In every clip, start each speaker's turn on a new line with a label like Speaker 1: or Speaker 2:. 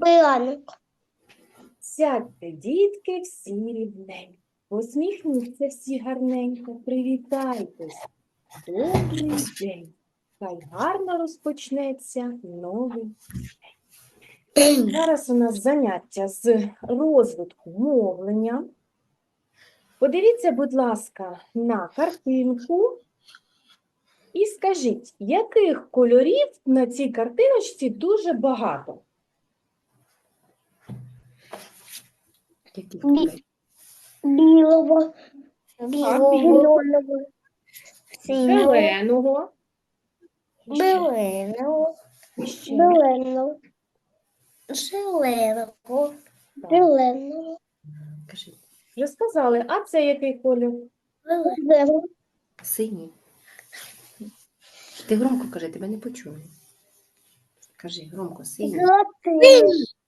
Speaker 1: Ранок.
Speaker 2: Сядьте, дітки, всі рівненько. Посміхніться всі гарненько, привітайтесь. Добрий день. Хай гарно розпочнеться новий день. Зараз у нас заняття з розвитку мовлення. Подивіться, будь ласка, на картинку і скажіть, яких кольорів на цій картиночці дуже багато?
Speaker 3: Яких
Speaker 1: Бі-? Білого,
Speaker 2: білого.
Speaker 1: зеленого, синього,
Speaker 2: Зеленого.
Speaker 1: зеленого,
Speaker 2: Ще.
Speaker 1: зеленого, зеленого,
Speaker 2: Так,
Speaker 1: зеленого,
Speaker 3: Кажи.
Speaker 2: Вже сказали, а це який колір?
Speaker 1: зеленого,
Speaker 3: Синій. Ти громко кажи, тебе не почую. Кажи громко, синій.
Speaker 1: золотий,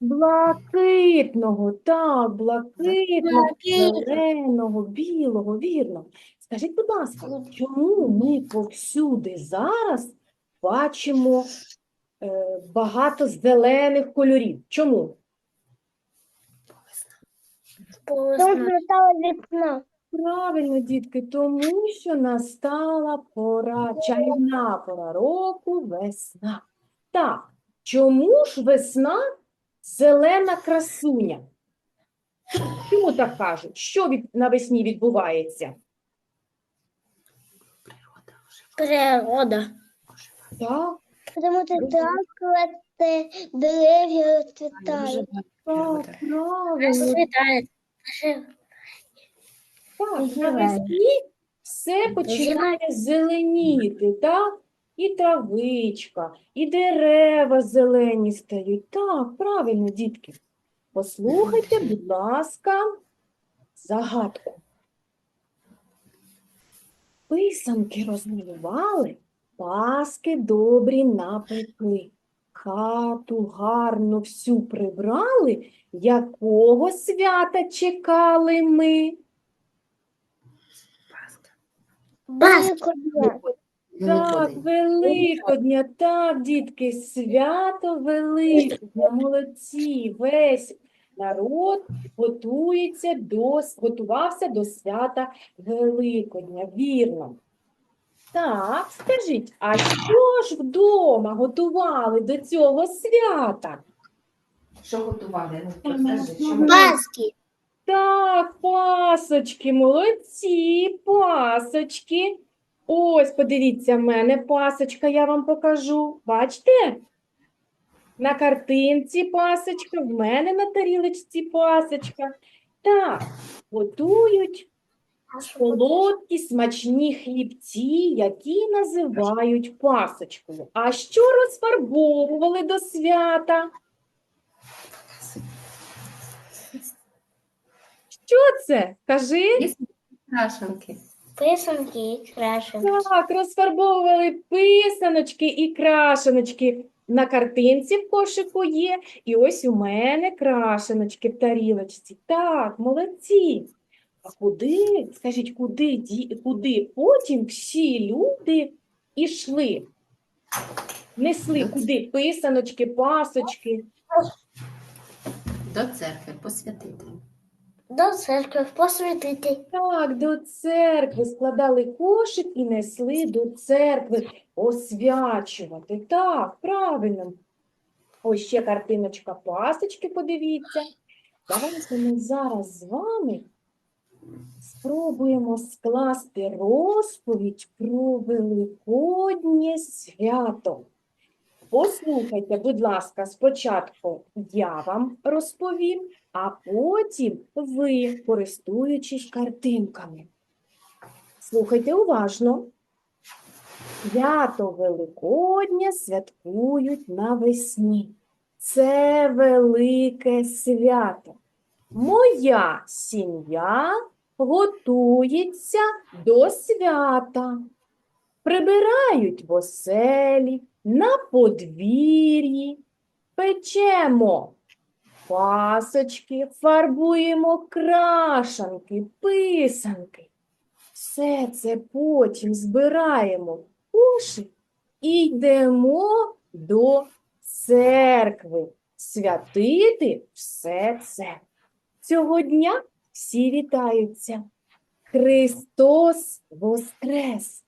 Speaker 2: Блакитного, так, блакитного,
Speaker 1: Блакитного.
Speaker 2: зеленого, білого, вірно. Скажіть, будь ласка, чому ми повсюди зараз бачимо е, багато зелених кольорів? Чому?
Speaker 1: Настала весна.
Speaker 2: Правильно, дітки, тому що настала пора, чарівна пора року, весна. Так, чому ж весна зелена красуня? Чому так кажуть? Що від, навесні відбувається?
Speaker 3: Природа вже
Speaker 1: Природа.
Speaker 2: Так,
Speaker 1: Тому що так росте, дерев'я розцвітають.
Speaker 2: так, правильно.
Speaker 1: Розцвітають.
Speaker 2: Так, навесні все починає зеленіти, так? І травичка, і дерева зелені стають. Так, правильно, дітки. Послухайте, будь ласка, загадку. Писанки розмалювали, паски добрі напекли. Хату гарно всю прибрали, якого свята чекали ми?
Speaker 3: Пасха.
Speaker 1: Великодня.
Speaker 2: Так, Великодня, так, дітки, свято Великодня, молодці, весь народ готується до, готувався до свята Великодня, вірно. Так, скажіть, а що ж вдома готували до цього свята?
Speaker 3: Що готували? Ну, розкажи, що ми-
Speaker 1: Паски.
Speaker 2: Так, пасочки, молодці, пасочки. Ось, подивіться, в мене пасочка, я вам покажу. Бачите? На картинці пасочка, в мене на тарілочці пасочка. Так, готують солодкі смачні хлібці, які називають пасочкою. А що розфарбовували до свята? Що це? Кажи.
Speaker 3: Крашенки.
Speaker 1: Писанки і крашенки.
Speaker 2: Так, розфарбовували писаночки і крашеночки. На картинці в кошику є, і ось у мене крашеночки в тарілочці. Так, молодці. А куди, скажіть, куди, куди потім всі люди ішли? Несли куди писаночки, пасочки.
Speaker 3: До церкви посвятити.
Speaker 1: До церкви посвятити.
Speaker 2: Так, до церкви складали кошик і несли до церкви освячувати. Так, правильно. Ось ще картиночка пасочки, подивіться. Давайте ми зараз з вами спробуємо скласти розповідь про Великоднє свято. Послухайте, будь ласка, спочатку я вам розповім, а потім ви, користуючись картинками. Слухайте уважно. Свято Великодня святкують навесні. Це велике свято. Моя сім'я готується до свята. Прибирають в оселі, на подвір'ї, печемо пасочки, фарбуємо крашанки, писанки. Все це потім збираємо кошик і йдемо до церкви. святити все це. Цього дня всі вітаються. Христос воскрес,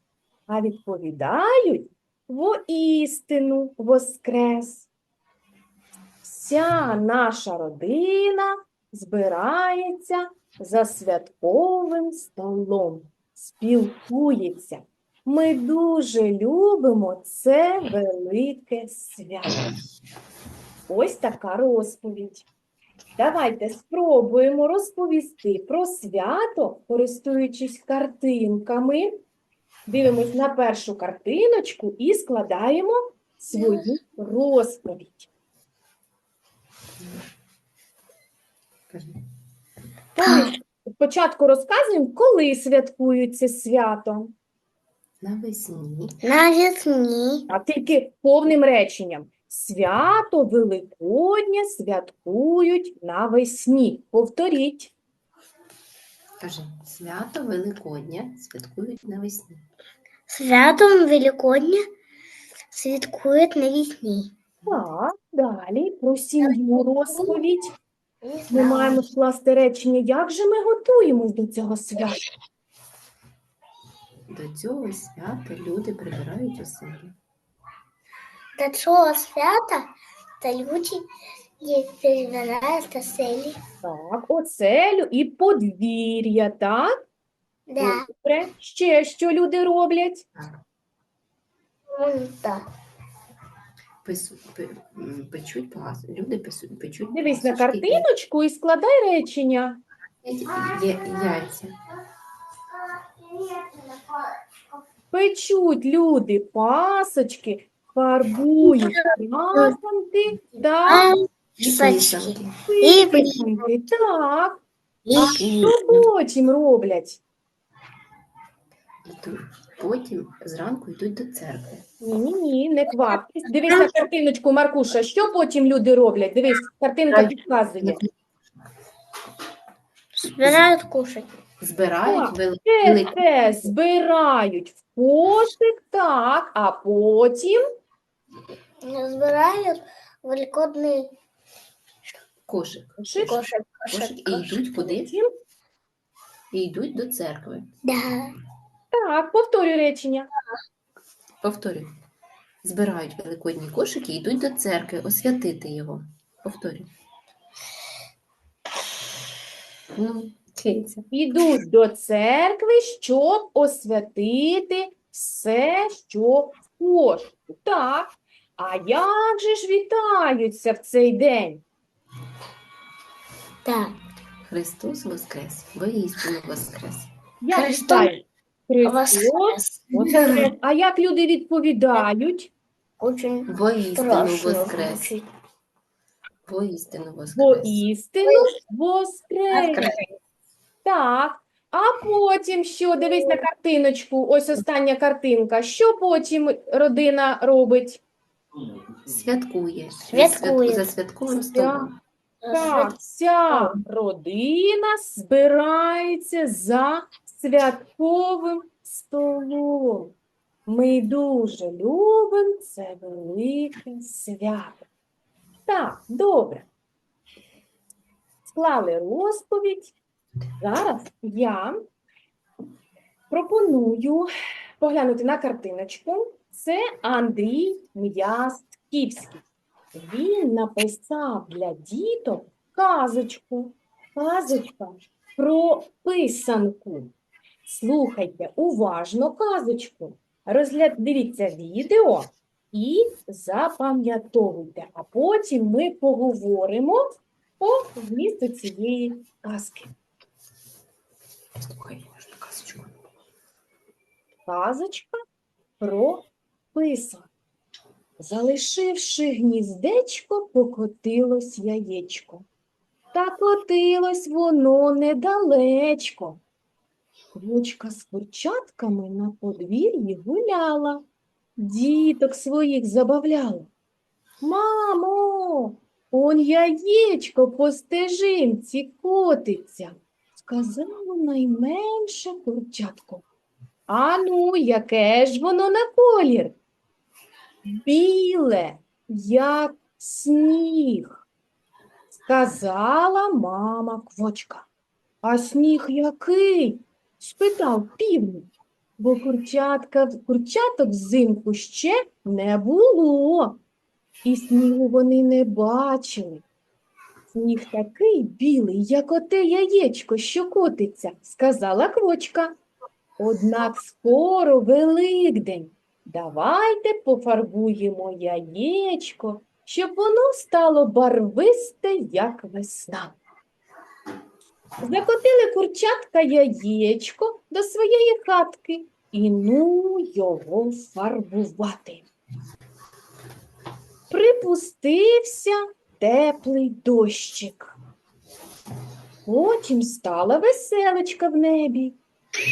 Speaker 2: а відповідають воістину воскрес. Вся наша родина збирається за святковим столом, спілкується. Ми дуже любимо це велике свято. Ось така розповідь. Давайте спробуємо розповісти про свято, користуючись картинками. Дивимось на першу картиночку і складаємо свою розповідь.
Speaker 3: Кажи.
Speaker 2: Спочатку розказуємо, коли святкують це свято,
Speaker 3: Навесні.
Speaker 1: Навесні.
Speaker 2: а тільки повним реченням. Свято Великодня святкують навесні. Повторіть.
Speaker 3: Кажи. Свято Великодня святкують навесні.
Speaker 1: Святом Великодня святкують навесні.
Speaker 2: Так, далі про сім'ю розповідь. Ми маємо скласти речення, як же ми готуємось до цього свята.
Speaker 3: До цього свята люди прибирають оселі.
Speaker 1: До цього свята та люди перебирають до селі.
Speaker 2: Так, оцелю і подвір'я, так?
Speaker 1: Да.
Speaker 2: Добре. Ще що люди роблять?
Speaker 1: Да.
Speaker 3: Пису, пе- м, печуть пас. Люди писуть, печуть
Speaker 2: Дивись на
Speaker 3: пасочки,
Speaker 2: картиночку і складай речення.
Speaker 3: Є яйця.
Speaker 2: Печуть люди пасочки, фарбують красанки та
Speaker 3: І
Speaker 1: писанки. І
Speaker 2: писанки. Так,
Speaker 1: І
Speaker 2: а що потім роблять?
Speaker 3: Йдуть. Потім зранку йдуть до церкви.
Speaker 2: Ні-ні-ні, не кваптесь. Дивись на картиночку, Маркуша, що потім люди роблять? Дивись, картинка підказує.
Speaker 1: збирають кушать.
Speaker 3: Збирають.
Speaker 2: Це,
Speaker 3: великі
Speaker 2: це збирають в кошик, так, а потім
Speaker 1: Збирають великодний
Speaker 3: кошик.
Speaker 2: кошик,
Speaker 1: кошик.
Speaker 3: Кошик і йдуть куди? І йдуть до церкви.
Speaker 1: Да.
Speaker 2: Так, повторюю речення.
Speaker 3: Повторюю. Збирають великодні кошики і йдуть до церкви освятити його. Повторюю. Ну, вчиться.
Speaker 2: Ідуть до церкви, щоб освятити все, що в кошику. Так. А як же ж вітаються в цей день?
Speaker 1: Так.
Speaker 3: Христос Воскрес, воістину Воскрес.
Speaker 2: Як
Speaker 1: Христос
Speaker 2: вітають? Христос
Speaker 1: Воскрес.
Speaker 2: А як люди відповідають?
Speaker 1: Очень
Speaker 3: Воістину
Speaker 1: страшно
Speaker 3: Воскрес.
Speaker 1: звучить.
Speaker 3: Воістину Воскрес.
Speaker 2: Воістину воскрес. Так. А потім що? Дивись на картиночку. Ось остання картинка. Що потім родина робить?
Speaker 3: Святкує.
Speaker 1: Святкує.
Speaker 3: За святковим столом.
Speaker 2: Так, вся родина збирається за святковим столом. Ми дуже любимо це велике свято. Так, добре. Склали розповідь. Зараз я пропоную поглянути на картиночку. Це Андрій М'ястківський. Він написав для діток казочку. Казочка про писанку. Слухайте уважно казочку. Розгляд... Дивіться відео і запам'ятовуйте. А потім ми поговоримо по змісту цієї казки.
Speaker 3: Слухай, можна казочку.
Speaker 2: Казочка про писанку. Залишивши гніздечко, покотилось яєчко. Та котилось воно недалечко. Квочка з курчатками на подвір'ї гуляла, діток своїх забавляла. Мамо, он яєчко по стежинці котиться, сказало найменше курчатко. Ану, яке ж воно на колір? Біле, як сніг. Сказала мама квочка. А сніг який? Спитав півник, бо курчатка, курчаток взимку ще не було, і снігу вони не бачили. Сніг такий білий, як оте яєчко, що котиться, сказала квочка. Однак скоро Великдень. Давайте пофарбуємо яєчко, щоб воно стало барвисте, як весна. Закотили курчатка яєчко до своєї хатки і ну його фарбувати. Припустився теплий дощик. Потім стала веселочка в небі.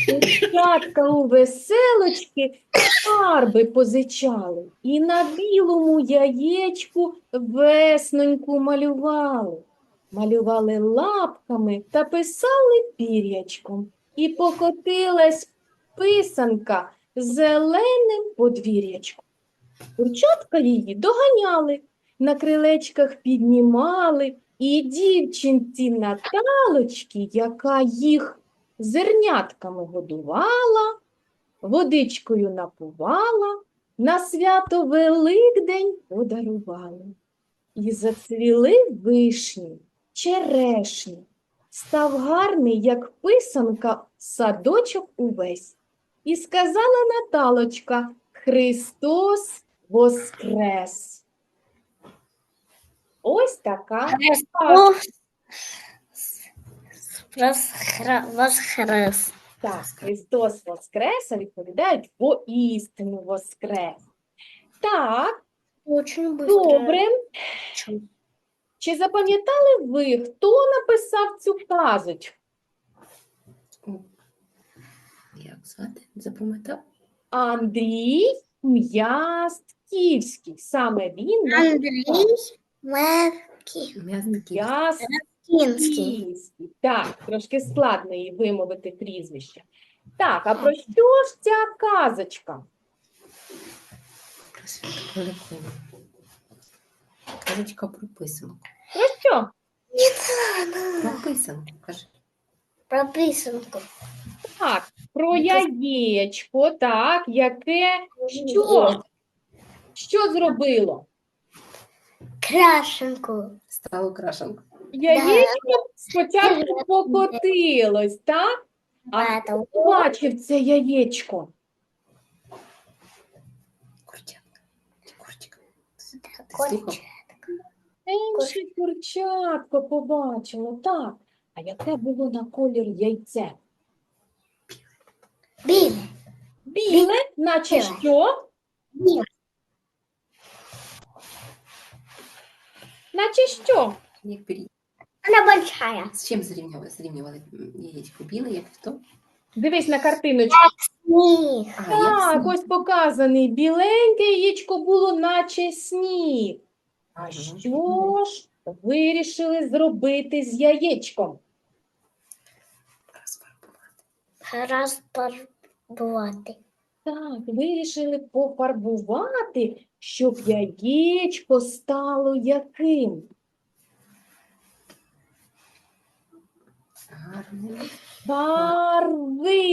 Speaker 2: Дівчатка у веселочки фарби позичали і на білому яєчку весноньку малювали. Малювали лапками та писали пір'ячком. І покотилась писанка зеленим подвір'ячком. Курчатка її доганяли, на крилечках піднімали, і дівчинці Наталочки, яка їх зернятками годувала, водичкою напувала, на свято Великдень подарувала. І зацвіли вишні, черешні, став гарний, як писанка, садочок увесь. І сказала Наталочка, Христос воскрес. Ось така
Speaker 1: Христос воскрес.
Speaker 2: Так, Христос Воскрес, а відповідають воістину Воскрес. Так,
Speaker 1: Очень
Speaker 2: добре. Чи запам'ятали ви, хто написав цю казочку?
Speaker 3: Як звати? Запам'ятав?
Speaker 2: Андрій М'ястківський. Саме він
Speaker 1: Андрей
Speaker 2: написав М'ястківський. Так, трошки складно їй вимовити прізвище. Так, а про що ж ця казочка?
Speaker 3: Великодня. Казочка про писанку.
Speaker 2: Про що?
Speaker 3: Про писанку, каже.
Speaker 1: Про писанку.
Speaker 2: Так, про яєчко, так, яке що? Що зробило?
Speaker 1: Крашенку.
Speaker 3: Стало крашенку.
Speaker 2: Яєчко спочатку покотилось, так? А
Speaker 1: Батл.
Speaker 2: хто бачив це яєчко?
Speaker 3: Чи Курчик. Ти слухав?
Speaker 2: Інше курчатко побачило, так. А яке було на колір яйце?
Speaker 1: Билли.
Speaker 2: Біле, наче
Speaker 1: Біле.
Speaker 2: що?
Speaker 1: Билли.
Speaker 2: Наче що?
Speaker 3: Як пір'я.
Speaker 1: Она большая.
Speaker 3: З чим зрівнювали? Зрівнювали яєчко? Біле, як хто?
Speaker 2: Дивись на картиночку.
Speaker 1: Сніг.
Speaker 3: А, як
Speaker 2: Так,
Speaker 3: сніг.
Speaker 2: ось показаний. Біленьке яєчко було, наче сніг. А що ж вирішили зробити з яєчком?
Speaker 3: Розфарбувати.
Speaker 1: Розпарбувати.
Speaker 2: Так, вирішили пофарбувати, щоб яєчко стало яким?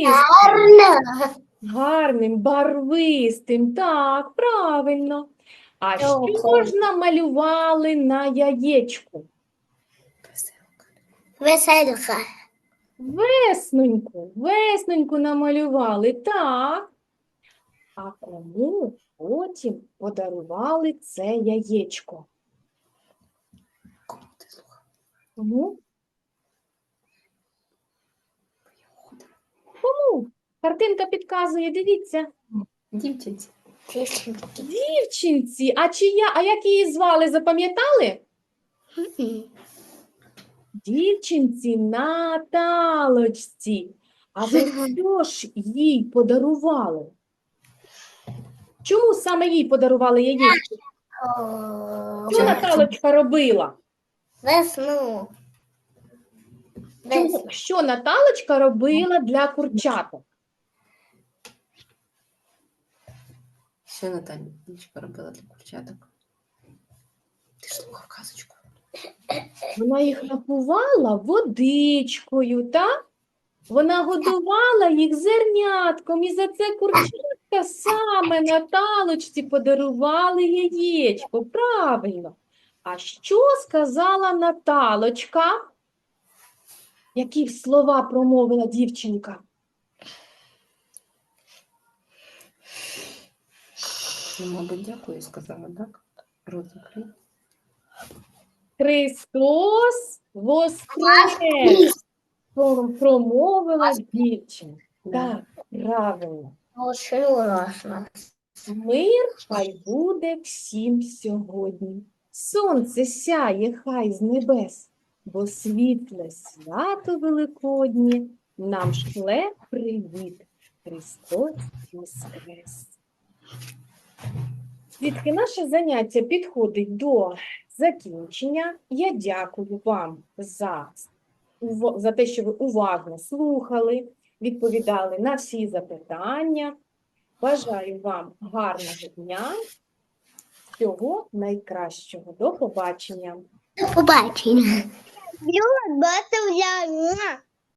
Speaker 1: Гарно.
Speaker 2: Гарним, барвистим. Так, правильно. А що ж намалювали на яєчку?
Speaker 3: Веселка.
Speaker 2: Весноньку, весноньку намалювали, так. А кому потім подарували це яєчко?
Speaker 3: Кому ти слухав?
Speaker 2: Кому? Кому? Картинка підказує, дивіться.
Speaker 3: Дівчинці.
Speaker 2: Дівчинці, а чия, а як її звали, запам'ятали? Дівчинці Наталочці. А ви що ж їй подарували? Чому саме їй подарували яєчко? Що Наталочка робила?
Speaker 1: Весну.
Speaker 2: Чому?
Speaker 1: Весну.
Speaker 2: Що Наталочка робила для курчаток?
Speaker 3: Що Наталічка робила для курчаток? Ти ж слухав казочку.
Speaker 2: Вона їх напувала водичкою, так? Вона годувала їх зернятком, і за це курчатка саме Наталочці подарували яєчко. Правильно. А що сказала Наталочка? Які слова промовила дівчинка?
Speaker 3: Ну, мабуть, дякую, сказала, так? Рот.
Speaker 2: Христос воскрес! Промовила дівчинка. Так, правильно. Мир хай буде всім сьогодні. Сонце сяє хай з небес, бо світле свято Великоднє нам шле привіт. Христос Воскрес. Дітки, наше заняття підходить до закінчення. Я дякую вам за, за те, що ви уважно слухали, відповідали на всі запитання. Бажаю вам гарного дня, всього найкращого. До побачення.
Speaker 1: До побачення.